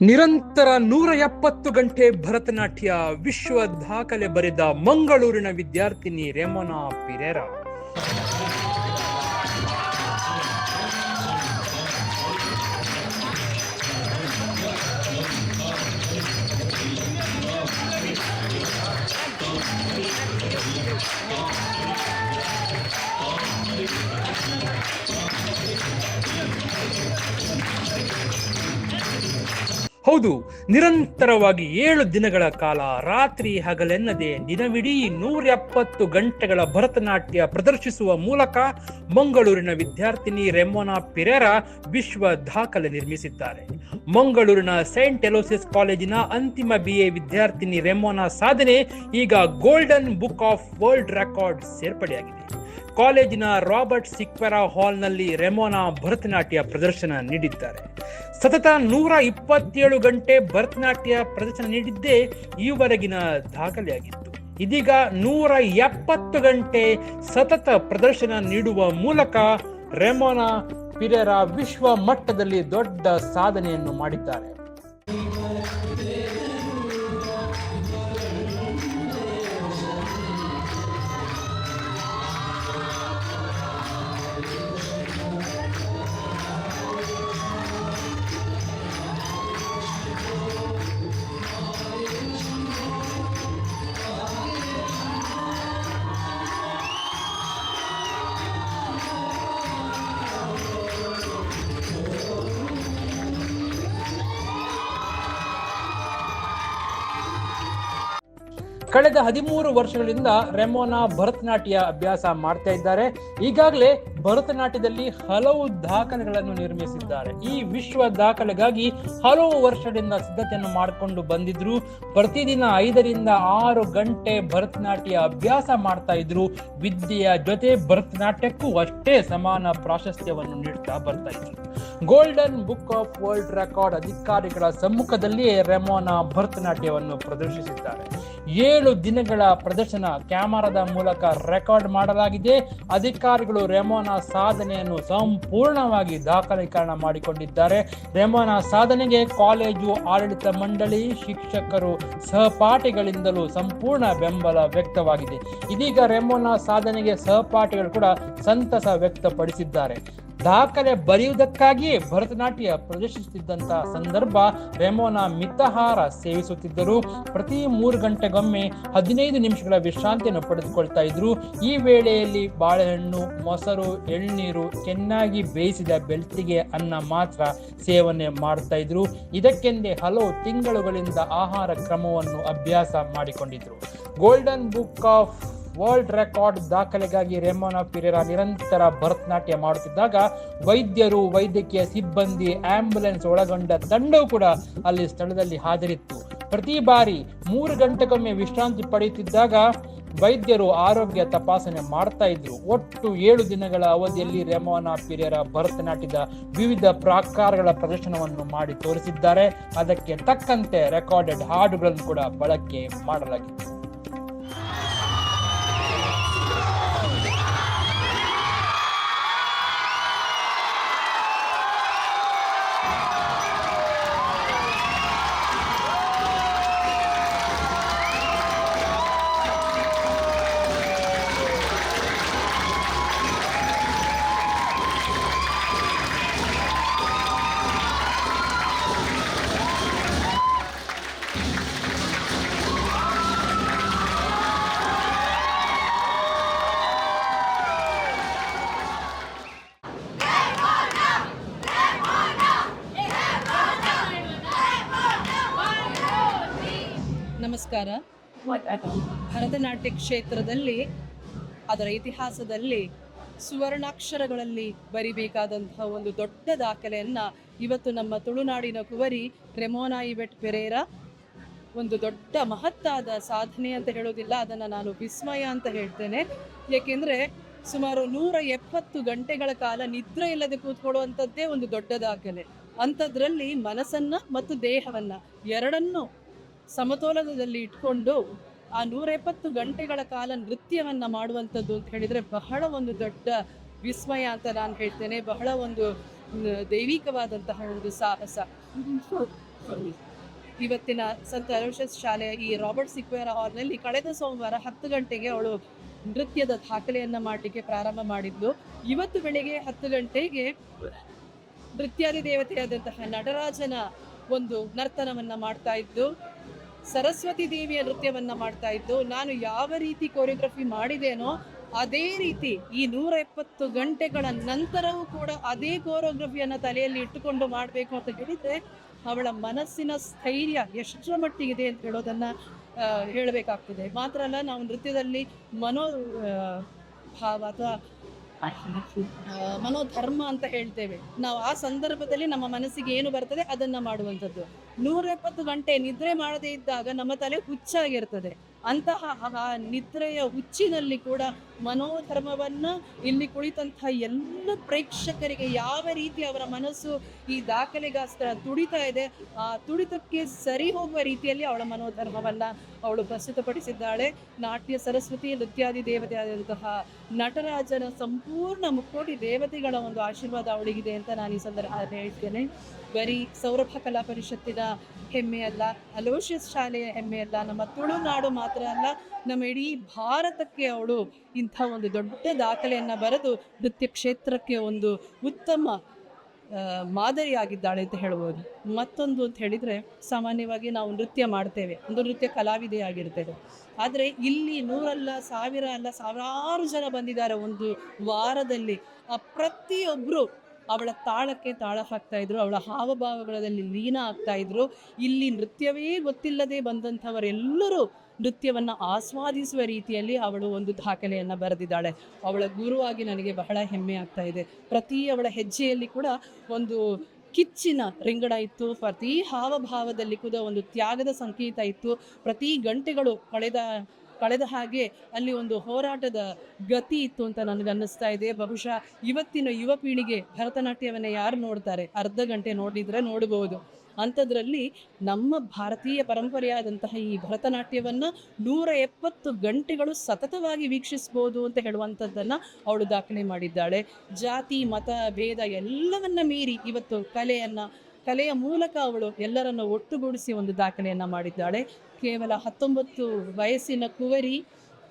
ನಿರಂತರ ನೂರ ಎಪ್ಪತ್ತು ಗಂಟೆ ಭರತನಾಟ್ಯ ವಿಶ್ವ ದಾಖಲೆ ಬರೆದ ಮಂಗಳೂರಿನ ವಿದ್ಯಾರ್ಥಿನಿ ರೇಮನಾ ಪಿರೇರಾ. ಹೌದು, ನಿರಂತರವಾಗಿ ಏಳು ದಿನಗಳ ಕಾಲ ರಾತ್ರಿ ಹಗಲೆನ್ನದೆ ದಿನವಿಡೀ ನೂರ ಎಪ್ಪತ್ತು ಗಂಟೆಗಳ ಭರತನಾಟ್ಯ ಪ್ರದರ್ಶಿಸುವ ಮೂಲಕ ಮಂಗಳೂರಿನ ವಿದ್ಯಾರ್ಥಿನಿ ರೆಮೋನಾ ಪಿರೇರ ವಿಶ್ವ ದಾಖಲೆ ನಿರ್ಮಿಸಿದ್ದಾರೆ. ಮಂಗಳೂರಿನ ಸೈಂಟ್ ಎಲೋಸಿಸ್ ಕಾಲೇಜಿನ ಅಂತಿಮ ಬಿ ಎ ವಿದ್ಯಾರ್ಥಿನಿ ರೆಮೋನಾ ಸಾಧನೆ ಈಗ golden book of world record ಸೇರ್ಪಡೆಯಾಗಿದೆ. ಕಾಲೇಜಿನ ರಾಬರ್ಟ್ ಸಿಕ್ವೆರಾ ಹಾಲ್ನಲ್ಲಿ ರೆಮೋನಾ ಭರತನಾಟ್ಯ ಪ್ರದರ್ಶನ ನೀಡಿದ್ದಾರೆ. ಸತತ ನೂರ ಇಪ್ಪತ್ತೇಳು ಗಂಟೆ ಭರತನಾಟ್ಯ ಪ್ರದರ್ಶನ ನೀಡಿದ್ದೇ ಈವರೆಗಿನ ದಾಖಲೆಯಾಗಿತ್ತು. ಇದೀಗ ನೂರ ಎಪ್ಪತ್ತು ಗಂಟೆ ಸತತ ಪ್ರದರ್ಶನ ನೀಡುವ ಮೂಲಕ ರೆಮೋನಾ ಪಿರೆರಾ ವಿಶ್ವ ಮಟ್ಟದಲ್ಲಿ ದೊಡ್ಡ ಸಾಧನೆಯನ್ನು ಮಾಡಿದ್ದಾರೆ. ಕಳೆದ ಹದಿಮೂರು ವರ್ಷಗಳಿಂದ ರೆಮೋನಾ ಭರತನಾಟ್ಯ ಅಭ್ಯಾಸ ಮಾಡ್ತಾ ಇದ್ದಾರೆ. ಈಗಾಗಲೇ ಭರತನಾಟ್ಯದಲ್ಲಿ ಹಲವು ದಾಖಲೆಗಳನ್ನು ನಿರ್ಮಿಸಿದ್ದಾರೆ. ಈ ವಿಶ್ವ ದಾಖಲೆಗಾಗಿ ಹಲವು ವರ್ಷದಿಂದ ಸಿದ್ಧತೆಯನ್ನು ಮಾಡಿಕೊಂಡು ಬಂದಿದ್ರು. ಪ್ರತಿದಿನ ಐದರಿಂದ ಆರು ಗಂಟೆ ಭರತನಾಟ್ಯ ಅಭ್ಯಾಸ ಮಾಡ್ತಾ ಇದ್ರು. ವಿದ್ಯೆಯ ಜೊತೆ ಭರತನಾಟ್ಯಕ್ಕೂ ಅಷ್ಟೇ ಸಮಾನ ಪ್ರಾಶಸ್ತ್ಯವನ್ನು ನೀಡ್ತಾ ಬರ್ತಾ ಇದ್ರು. Golden book of world record ಅಧಿಕಾರಿಗಳ ಸಮ್ಮುಖದಲ್ಲಿಯೇ ರೆಮೋನಾ ಭರತನಾಟ್ಯವನ್ನು ಪ್ರದರ್ಶಿಸಿದ್ದಾರೆ. ಏಳು ದಿನಗಳ ಪ್ರದರ್ಶನ ಕ್ಯಾಮರಾದ ಮೂಲಕ ರೆಕಾರ್ಡ್ ಮಾಡಲಾಗಿದೆ. ಅಧಿಕಾರಿಗಳು ರೆಮೋನಾ ಸಾಧನೆಯನ್ನು ಸಂಪೂರ್ಣವಾಗಿ ದಾಖಲೀಕರಣ ಮಾಡಿಕೊಂಡಿದ್ದಾರೆ. ರೆಮೋನಾ ಸಾಧನೆಗೆ ಕಾಲೇಜು, ಆಡಳಿತ ಮಂಡಳಿ, ಶಿಕ್ಷಕರು, ಸಹಪಾಠಿಗಳಿಂದಲೂ ಸಂಪೂರ್ಣ ಬೆಂಬಲ ವ್ಯಕ್ತವಾಗಿದೆ. ಇದೀಗ ರೆಮೋನಾ ಸಾಧನೆಗೆ ಸಹಪಾಠಿಗಳು ಕೂಡ ಸಂತಸ ವ್ಯಕ್ತಪಡಿಸಿದ್ದಾರೆ. ದಾಖಲೆ ಬರೆಯುವುದಕ್ಕಾಗಿಯೇ ಭರತನಾಟ್ಯ ಪ್ರದರ್ಶಿಸುತ್ತಿದ್ದಂತಹ ಸಂದರ್ಭ ರೆಮೋನ ಮಿತಹಾರ ಸೇವಿಸುತ್ತಿದ್ದರು. ಪ್ರತಿ ಮೂರು ಗಂಟೆಗೊಮ್ಮೆ ಹದಿನೈದು ನಿಮಿಷಗಳ ವಿಶ್ರಾಂತಿಯನ್ನು ಪಡೆದುಕೊಳ್ತಾ ಇದ್ರು. ಈ ವೇಳೆಯಲ್ಲಿ ಬಾಳೆಹಣ್ಣು, ಮೊಸರು, ಎಳ್ನೀರು ಚೆನ್ನಾಗಿ ಬೇಯಿಸಿದ ಬೆಳ್ತಿಗೆ ಅನ್ನ ಮಾತ್ರ ಸೇವನೆ ಮಾಡ್ತಾ ಇದ್ರು. ಇದಕ್ಕೆಂದೇ ಹಲವು ತಿಂಗಳುಗಳಿಂದ ಆಹಾರ ಕ್ರಮವನ್ನು ಅಭ್ಯಾಸ ಮಾಡಿಕೊಂಡಿದ್ರು. Golden book of world record ದಾಖಲೆಗಾಗಿ Remona Pereira ನಿರಂತರ ಭರತನಾಟ್ಯ ಮಾಡುತ್ತಿದ್ದಾಗ ವೈದ್ಯರು, ವೈದ್ಯಕೀಯ ಸಿಬ್ಬಂದಿ, ಆಂಬ್ಯುಲೆನ್ಸ್ ಒಳಗೊಂಡ ತಂಡವು ಕೂಡ ಅಲ್ಲಿ ಸ್ಥಳದಲ್ಲಿ ಹಾಜರಿತ್ತು. ಪ್ರತಿ ಬಾರಿ ಮೂರು ಗಂಟೆಗೊಮ್ಮೆ ವಿಶ್ರಾಂತಿ ಪಡೆಯುತ್ತಿದ್ದಾಗ ವೈದ್ಯರು ಆರೋಗ್ಯ ತಪಾಸಣೆ ಮಾಡ್ತಾ ಇದ್ರು. ಒಟ್ಟು ಏಳು ದಿನಗಳ ಅವಧಿಯಲ್ಲಿ ರೆಮೋನಾ ಪಿರೇರಾ ಭರತನಾಟ್ಯದ ವಿವಿಧ ಪ್ರಾಕಾರಗಳ ಪ್ರದರ್ಶನವನ್ನು ಮಾಡಿ ತೋರಿಸಿದ್ದಾರೆ. ಅದಕ್ಕೆ ತಕ್ಕಂತೆ ರೆಕಾರ್ಡೆಡ್ ಹಾಡುಗಳನ್ನು ಕೂಡ ಬಳಕೆ ಮಾಡಲಾಗಿದೆ ನಮಸ್ಕಾರ. ಭರತನಾಟ್ಯ ಕ್ಷೇತ್ರದಲ್ಲಿ ಅದರ ಇತಿಹಾಸದಲ್ಲಿ ಸುವರ್ಣಾಕ್ಷರಗಳಲ್ಲಿ ಬರಿಬೇಕಾದಂತಹ ಒಂದು ದೊಡ್ಡ ದಾಖಲೆಯನ್ನು ಇವತ್ತು ನಮ್ಮ ತುಳುನಾಡಿನ ಕುವರಿ ರೆಮೋನಾಯಿ ಬೆಟ್ ಪೆರೇರ ಒಂದು ದೊಡ್ಡ ಮಹತ್ತಾದ ಸಾಧನೆ ಅಂತ ಹೇಳೋದಿಲ್ಲ, ಅದನ್ನು ನಾನು ವಿಸ್ಮಯ ಅಂತ ಹೇಳ್ತೇನೆ. ಏಕೆಂದರೆ ಸುಮಾರು ನೂರ ಎಪ್ಪತ್ತು ಗಂಟೆಗಳ ಕಾಲ ನಿದ್ರೆ ಇಲ್ಲದೆ ಕೂತ್ಕೊಳ್ಳುವಂಥದ್ದೇ ಒಂದು ದೊಡ್ಡ ದಾಖಲೆ. ಅಂಥದ್ರಲ್ಲಿ ಮನಸ್ಸನ್ನು ಮತ್ತು ದೇಹವನ್ನು ಎರಡನ್ನೂ ಸಮತೋಲನದಲ್ಲಿ ಇಟ್ಕೊಂಡು ಆ ನೂರ ಎಪ್ಪತ್ತು ಗಂಟೆಗಳ ಕಾಲ ನೃತ್ಯವನ್ನು ಮಾಡುವಂಥದ್ದು ಅಂತ ಹೇಳಿದರೆ ಬಹಳ ಒಂದು ದೊಡ್ಡ ವಿಸ್ಮಯ ಅಂತ ನಾನು ಹೇಳ್ತೇನೆ. ಬಹಳ ಒಂದು ದೈವಿಕವಾದಂತಹ ಒಂದು ಸಾಹಸ. ಇವತ್ತಿನ ಸಂತ ಅಲೋಷಸ್ ಶಾಲೆಯ ಈ ರಾಬರ್ಟ್ ಸಿಕ್ವೇರ ಹಾಲ್ನಲ್ಲಿ ಕಳೆದ ಸೋಮವಾರ ಹತ್ತು ಗಂಟೆಗೆ ಅವಳು ನೃತ್ಯದ ದಾಖಲೆಯನ್ನು ಮಾಡಲಿಕ್ಕೆ ಪ್ರಾರಂಭ ಮಾಡಿದ್ಲು. ಇವತ್ತು ಬೆಳಿಗ್ಗೆ ಹತ್ತು ಗಂಟೆಗೆ ನೃತ್ಯಾದಿ ದೇವತೆಯಾದಂತಹ ನಟರಾಜನ ಒಂದು ನರ್ತನವನ್ನು ಮಾಡ್ತಾ ಇದ್ದು ಸರಸ್ವತಿ ದೇವಿಯ ನೃತ್ಯವನ್ನ ಮಾಡ್ತಾ ಇದ್ದು, ನಾನು ಯಾವ ರೀತಿ ಕೊರಿಯೋಗ್ರಫಿ ಮಾಡಿದೇನೋ ಅದೇ ರೀತಿ ಈ ನೂರ ಎಪ್ಪತ್ತು ಗಂಟೆಗಳ ನಂತರವೂ ಕೂಡ ಅದೇ ಕೋರಿಯೋಗ್ರಫಿಯನ್ನ ತಲೆಯಲ್ಲಿ ಇಟ್ಟುಕೊಂಡು ಮಾಡಬೇಕು ಅಂತ ಹೇಳಿದ್ರೆ, ಅವಳ ಮನಸ್ಸಿನ ಸ್ಥೈರ್ಯ ಎಷ್ಟರ ಮಟ್ಟಿಗಿದೆ ಅಂತ ಹೇಳೋದನ್ನ ಹೇಳಬೇಕಾಗ್ತದೆ. ಮಾತ್ರ ಅಲ್ಲ, ನಾವು ನೃತ್ಯದಲ್ಲಿ ಮನೋ ಭಾವ ಅಥವಾ ಮನೋಧರ್ಮ ಅಂತ ಹೇಳ್ತೇವೆ. ನಾವು ಆ ಸಂದರ್ಭದಲ್ಲಿ ನಮ್ಮ ಮನಸ್ಸಿಗೆ ಏನು ಬರ್ತದೆ ಅದನ್ನ ಮಾಡುವಂಥದ್ದು. ನೂರ ಎಪ್ಪತ್ತು ಗಂಟೆ ನಿದ್ರೆ ಮಾಡದೇ ಇದ್ದಾಗ ನಮ್ಮ ತಲೆ ಹುಚ್ಚಾಗಿರ್ತದೆ. ಅಂತಹ ನಿದ್ರೆಯ ಹುಚ್ಚಿನಲ್ಲಿ ಕೂಡ ಮನೋಧರ್ಮವನ್ನ ಇಲ್ಲಿ ಕುಳಿತಂತಹ ಎಲ್ಲ ಪ್ರೇಕ್ಷಕರಿಗೆ ಯಾವ ರೀತಿ ಅವರ ಮನಸ್ಸು ಈ ದಾಖಲೆಗೋಸ್ಕರ ತುಡಿತಾ ಇದೆ, ಆ ತುಡಿತಕ್ಕೆ ಸರಿ ಹೋಗುವ ರೀತಿಯಲ್ಲಿ ಅವಳ ಮನೋಧರ್ಮವನ್ನ ಅವಳು ಪ್ರಸ್ತುತಪಡಿಸಿದ್ದಾಳೆ. ನಾಟ್ಯ ಸರಸ್ವತಿ ನೃತ್ಯಾದಿ ದೇವತೆಯಾದಂತಹ ನಟರಾಜನ ಸಂಪೂರ್ಣ ಮುಕ್ಕೋಟಿ ದೇವತೆಗಳ ಒಂದು ಆಶೀರ್ವಾದ ಅವಳಿಗಿದೆ ಅಂತ ನಾನು ಈ ಸಂದರ್ಭ ಹೇಳ್ತೇನೆ ಬರೀ ಸೌರಭ ಕಲಾ ಪರಿಷತ್ತಿನ ಹೆಮ್ಮೆ ಅಲ್ಲ ಅಲೋಷಿಯಸ್ ಶಾಲೆಯ ಹೆಮ್ಮೆ ಅಲ್ಲ, ನಮ್ಮ ತುಳುನಾಡು ಮಾತ್ರ ಅಲ್ಲ, ನಮ್ಮ ಇಡೀ ಭಾರತಕ್ಕೆ ಅವಳು ಇಂಥ ಒಂದು ದೊಡ್ಡ ದಾಖಲೆಯನ್ನು ಬರೆದು ನೃತ್ಯ ಕ್ಷೇತ್ರಕ್ಕೆ ಒಂದು ಉತ್ತಮ ಮಾದರಿಯಾಗಿದ್ದಾಳೆ ಅಂತ ಹೇಳ್ಬೋದು. ಮತ್ತೊಂದು ಅಂತ ಹೇಳಿದರೆ, ಸಾಮಾನ್ಯವಾಗಿ ನಾವು ನೃತ್ಯ ಮಾಡ್ತೇವೆ. ಒಂದು ನೃತ್ಯ ಕಲಾವಿದೆಯಾಗಿರ್ತೇವೆ ಆದರೆ ಇಲ್ಲಿ ನೂರಲ್ಲ, ಸಾವಿರ ಅಲ್ಲ, ಸಾವಿರಾರು ಜನ ಬಂದಿದ್ದಾರೆ ಒಂದು ವಾರದಲ್ಲಿ. ಆ ಪ್ರತಿಯೊಬ್ಬರು ಅವಳ ತಾಳಕ್ಕೆ ತಾಳ ಹಾಕ್ತಾ ಇದ್ರು, ಅವಳ ಹಾವಭಾವಗಳಲ್ಲಿ ಲೀನ ಆಗ್ತಾ ಇದ್ರು. ಇಲ್ಲಿ ನೃತ್ಯವೇ ಗೊತ್ತಿಲ್ಲದೆ ಬಂದಂಥವರೆಲ್ಲರೂ ನೃತ್ಯವನ್ನು ಆಸ್ವಾದಿಸುವ ರೀತಿಯಲ್ಲಿ ಅವಳು ಒಂದು ದಾಖಲೆಯನ್ನು ಬರೆದಿದ್ದಾಳೆ. ಅವಳ ಗುರುವಾಗಿ ನನಗೆ ಬಹಳ ಹೆಮ್ಮೆ ಆಗ್ತಾ ಇದೆ. ಪ್ರತಿ ಅವಳ ಹೆಜ್ಜೆಯಲ್ಲಿ ಕೂಡ ಒಂದು ಕಿಚ್ಚಿನ ರಿಂಗಡ ಇತ್ತು. ಪ್ರತಿ ಹಾವಭಾವದಲ್ಲಿ ಕೂಡ ಒಂದು ತ್ಯಾಗದ ಸಂಕೇತ ಇತ್ತು. ಪ್ರತಿ ಗಂಟೆಗಳು ಕಳೆದ ಕಳೆದ ಹಾಗೆ ಅಲ್ಲಿ ಒಂದು ಹೋರಾಟದ ಗತಿ ಇತ್ತು ಅಂತ ನನಗೆ ಅನ್ನಿಸ್ತಾ ಇದೆ. ಬಹುಶಃ ಇವತ್ತಿನ ಯುವ ಪೀಳಿಗೆ ಭರತನಾಟ್ಯವನ್ನು ಯಾರು ನೋಡ್ತಾರೆ? ಅರ್ಧ ಗಂಟೆ ನೋಡಿದರೆ ನೋಡಬಹುದು ಅಂಥದ್ರಲ್ಲಿ ನಮ್ಮ ಭಾರತೀಯ ಪರಂಪರೆಯಾದಂತಹ ಈ ಭರತನಾಟ್ಯವನ್ನು ನೂರ ಎಪ್ಪತ್ತು ಗಂಟೆಗಳು ಸತತವಾಗಿ ವೀಕ್ಷಿಸ್ಬೋದು ಅಂತ ಹೇಳುವಂಥದ್ದನ್ನು ಅವಳು ದಾಖಲೆ ಮಾಡಿದ್ದಾಳೆ. ಜಾತಿ, ಮತ, ಭೇದ ಎಲ್ಲವನ್ನ ಮೀರಿ ಇವತ್ತು ಕಲೆಯನ್ನು, ಕಲೆಯ ಮೂಲಕ ಅವಳು ಎಲ್ಲರನ್ನು ಒಟ್ಟುಗೂಡಿಸಿ ಒಂದು ದಾಖಲೆಯನ್ನು ಮಾಡಿದ್ದಾಳೆ. ಕೇವಲ ಹತ್ತೊಂಬತ್ತು ವಯಸ್ಸಿನ ಕುವರಿ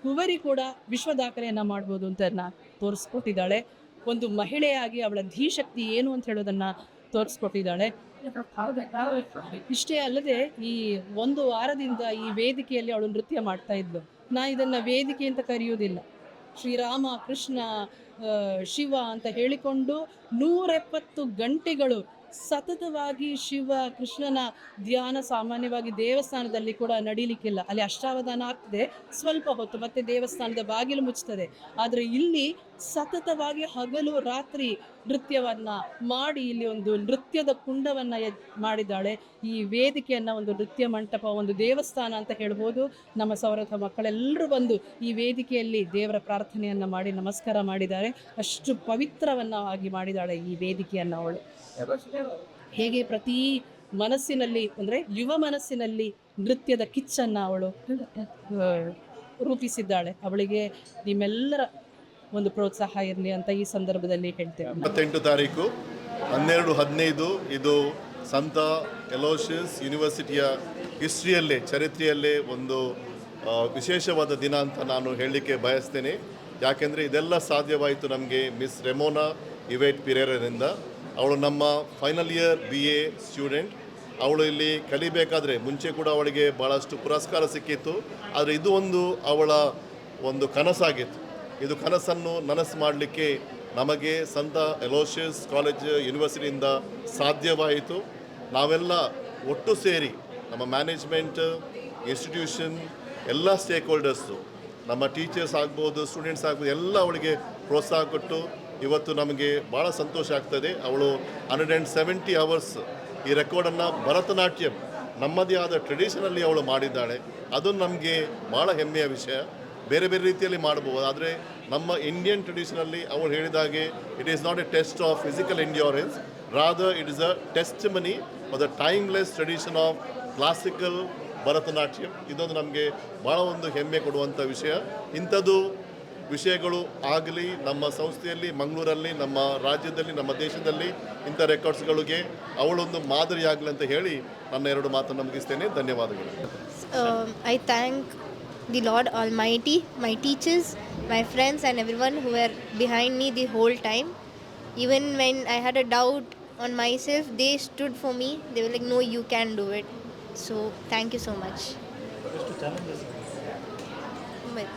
ಕುವರಿ ಕೂಡ ವಿಶ್ವ ದಾಖಲೆಯನ್ನು ಮಾಡ್ಬೋದು ಅಂತ ತೋರಿಸ್ಕೊಟ್ಟಿದ್ದಾಳೆ. ಒಂದು ಮಹಿಳೆಯಾಗಿ ಅವಳ ಧೀಶಕ್ತಿ ಏನು ಅಂತ ಹೇಳೋದನ್ನು ತೋರಿಸ್ಕೊಟ್ಟಿದ್ದಾಳೆ. ಇಷ್ಟೇ ಅಲ್ಲದೆ ಈ ಒಂದು ವಾರದಿಂದ ಈ ವೇದಿಕೆಯಲ್ಲಿ ಅವಳು ನೃತ್ಯ ಮಾಡ್ತಾ ಇದ್ಲು. ನಾ ಇದನ್ನ ವೇದಿಕೆ ಅಂತ ಕರೆಯುವುದಿಲ್ಲ. ಶ್ರೀರಾಮ, ಕೃಷ್ಣ ಶಿವ ಅಂತ ಹೇಳಿಕೊಂಡು ನೂರೆಪ್ಪತ್ತು ಗಂಟೆಗಳು ಸತತವಾಗಿ ಶಿವ ಕೃಷ್ಣನ ಧ್ಯಾನ ಸಾಮಾನ್ಯವಾಗಿ ದೇವಸ್ಥಾನದಲ್ಲಿ ಕೂಡ ನಡೀಲಿಕ್ಕಿಲ್ಲ. ಅಲ್ಲಿ ಅಷ್ಟಾವಧಾನ ಆಗ್ತದೆ. ಸ್ವಲ್ಪ ಹೊತ್ತು ಮತ್ತೆ ದೇವಸ್ಥಾನದ ಬಾಗಿಲು ಮುಚ್ತದೆ ಆದರೆ ಇಲ್ಲಿ ಸತತವಾಗಿ ಹಗಲು ರಾತ್ರಿ ನೃತ್ಯವನ್ನ ಮಾಡಿ ಇಲ್ಲಿ ಒಂದು ನೃತ್ಯದ ಕುಂಡವನ್ನ ಮಾಡಿದ್ದಾಳೆ. ಈ ವೇದಿಕೆಯನ್ನ ಒಂದು ನೃತ್ಯ ಮಂಟಪ, ಒಂದು ದೇವಸ್ಥಾನ ಅಂತ ಹೇಳ್ಬೋದು. ನಮ್ಮ ಸೌರಥ ಮಕ್ಕಳೆಲ್ಲರೂ ಬಂದು ಈ ವೇದಿಕೆಯಲ್ಲಿ ದೇವರ ಪ್ರಾರ್ಥನೆಯನ್ನ ಮಾಡಿ ನಮಸ್ಕಾರ ಮಾಡಿದ್ದಾರೆ. ಅಷ್ಟು ಪವಿತ್ರವನ್ನ ಆಗಿ ಮಾಡಿದ್ದಾಳೆ ಈ ವೇದಿಕೆಯನ್ನ ಅವಳು. ಹೇಗೆ ಪ್ರತಿ ಮನಸ್ಸಿನಲ್ಲಿ, ಅಂದರೆ ಯುವ ಮನಸ್ಸಿನಲ್ಲಿ ನೃತ್ಯದ ಕಿಚ್ಚನ್ನ ಅವಳು ರೂಪಿಸಿದ್ದಾಳೆ. ಅವಳಿಗೆ ನಿಮ್ಮೆಲ್ಲರ ಒಂದು ಪ್ರೋತ್ಸಾಹ ಇರಲಿ ಅಂತ ಈ ಸಂದರ್ಭದಲ್ಲಿ ಹೇಳ್ತೇವೆ. ಇಪ್ಪತ್ತೆಂಟು ತಾರೀಕು, ಹನ್ನೆರಡು, ಹದಿನೈದು, ಇದು ಸಂತ ಎಲೋಶಿಯಸ್ ಯೂನಿವರ್ಸಿಟಿಯ ಹಿಸ್ಟ್ರಿಯಲ್ಲೇ, ಚರಿತ್ರೆಯಲ್ಲೇ ಒಂದು ವಿಶೇಷವಾದ ದಿನ ಅಂತ ನಾನು ಹೇಳಲಿಕ್ಕೆ ಬಯಸ್ತೇನೆ. ಯಾಕೆಂದರೆ ಇದೆಲ್ಲ ಸಾಧ್ಯವಾಯಿತು ನಮಗೆ ಮಿಸ್ ರೆಮೋನಾ ಇವೇಟ್ ಪಿರೇರರಿಂದ. ಅವಳು ನಮ್ಮ final year B A student. ಅವಳು ಇಲ್ಲಿ ಕಲಿಬೇಕಾದ್ರೆ ಮುಂಚೆ ಕೂಡ ಅವಳಿಗೆ ಭಾಳಷ್ಟು ಪುರಸ್ಕಾರ ಸಿಕ್ಕಿತ್ತು. ಆದರೆ ಇದು ಒಂದು ಅವಳ ಒಂದು ಕನಸಾಗಿತ್ತು. ಇದು ಕನಸನ್ನು ನನಸು ಮಾಡಲಿಕ್ಕೆ ನಮಗೆ ಸಂತ ಎಲೋಷಿಯಸ್ ಕಾಲೇಜ್ ಯೂನಿವರ್ಸಿಟಿಯಿಂದ ಸಾಧ್ಯವಾಯಿತು. ನಾವೆಲ್ಲ ಒಟ್ಟು ಸೇರಿ ನಮ್ಮ ಮ್ಯಾನೇಜ್ಮೆಂಟ್, ಇನ್ಸ್ಟಿಟ್ಯೂಷನ್, ಎಲ್ಲ ಸ್ಟೇಕ್ ಹೋಲ್ಡರ್ಸು ನಮ್ಮ ಟೀಚರ್ಸ್ ಆಗ್ಬೋದು, ಸ್ಟೂಡೆಂಟ್ಸ್ ಆಗ್ಬೋದು, ಎಲ್ಲ ಅವಳಿಗೆ ಪ್ರೋತ್ಸಾಹ ಕೊಟ್ಟು ಇವತ್ತು ನಮಗೆ ಭಾಳ ಸಂತೋಷ ಆಗ್ತದೆ. ಅವಳು ಹಂಡ್ರೆಡ್ ಆ್ಯಂಡ್ ಸೆವೆಂಟಿ ಅವರ್ಸ್ ಈ ರೆಕಾರ್ಡನ್ನು ಭರತನಾಟ್ಯಂ ನಮ್ಮದೇ ಆದ ಟ್ರೆಡಿಷನಲ್ಲಿ ಅವಳು ಮಾಡಿದ್ದಾಳೆ. ಅದು ನಮಗೆ ಭಾಳ ಹೆಮ್ಮೆಯ ವಿಷಯ. ಬೇರೆ ಬೇರೆ ರೀತಿಯಲ್ಲಿ ಮಾಡ್ಬೋದು ಆದರೆ ನಮ್ಮ ಇಂಡಿಯನ್ ಟ್ರೆಡಿಷನಲ್ಲಿ ಅವಳು ಹೇಳಿದಾಗೆ it is not a test of physical endurance rather it is a test money the timeless tradition of classical Bharatanatyam ಇದೊಂದು ನಮಗೆ ಭಾಳ ಒಂದು ಹೆಮ್ಮೆ ಕೊಡುವಂಥ ವಿಷಯ. ಇಂಥದ್ದು ವಿಷಯಗಳು ಆಗಲಿ, ನಮ್ಮ ಸಂಸ್ಥೆಯಲ್ಲಿ, ಮಂಗಳೂರಲ್ಲಿ, ನಮ್ಮ ರಾಜ್ಯದಲ್ಲಿ, ನಮ್ಮ ದೇಶದಲ್ಲಿ ಇಂಥ ರೆಕಾರ್ಡ್ಸ್ಗಳಿಗೆ ಅವಳೊಂದು ಮಾದರಿಯಾಗಲಿ ಅಂತ ಹೇಳಿ ನನ್ನ ಎರಡು ಮಾತನ್ನು ಮುಗಿಸ್ತೇನೆ. ಧನ್ಯವಾದಗಳು. I I thank the Lord Almighty, my teachers, my friends, and everyone who were behind me the whole time. Even when I had a doubt on myself, they stood for me. They were like, No, you can do it. So, thank you so much. But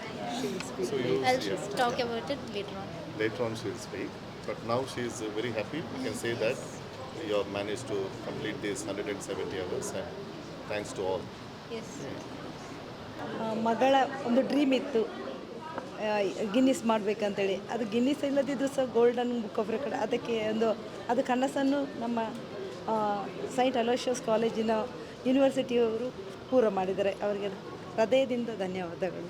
So I'll yeah. talk about it later on. later on she will speak. But now she is very happy. We can say that you have managed to complete these 170 hours and thanks to all. Yes. Hmm. ಮಗಳ ಒಂದು dream ಇತ್ತು. Guinness ಮಾಡಬೇಕಂತೇಳಿ. ಅದು Guinness ಇಲ್ಲದಿದ್ದರೂ ಸಹ golden book of record ಅದಕ್ಕೆ ಒಂದು, ಅದು ಕನಸನ್ನು ನಮ್ಮ ಸೈಂಟ್ ಅಲೋಷಿಯಸ್ ಕಾಲೇಜಿನ ಯೂನಿವರ್ಸಿಟಿಯವರು ಪೂರ ಮಾಡಿದ್ದಾರೆ. ಅವರಿಗೆ ಹೃದಯದಿಂದ ಧನ್ಯವಾದಗಳು.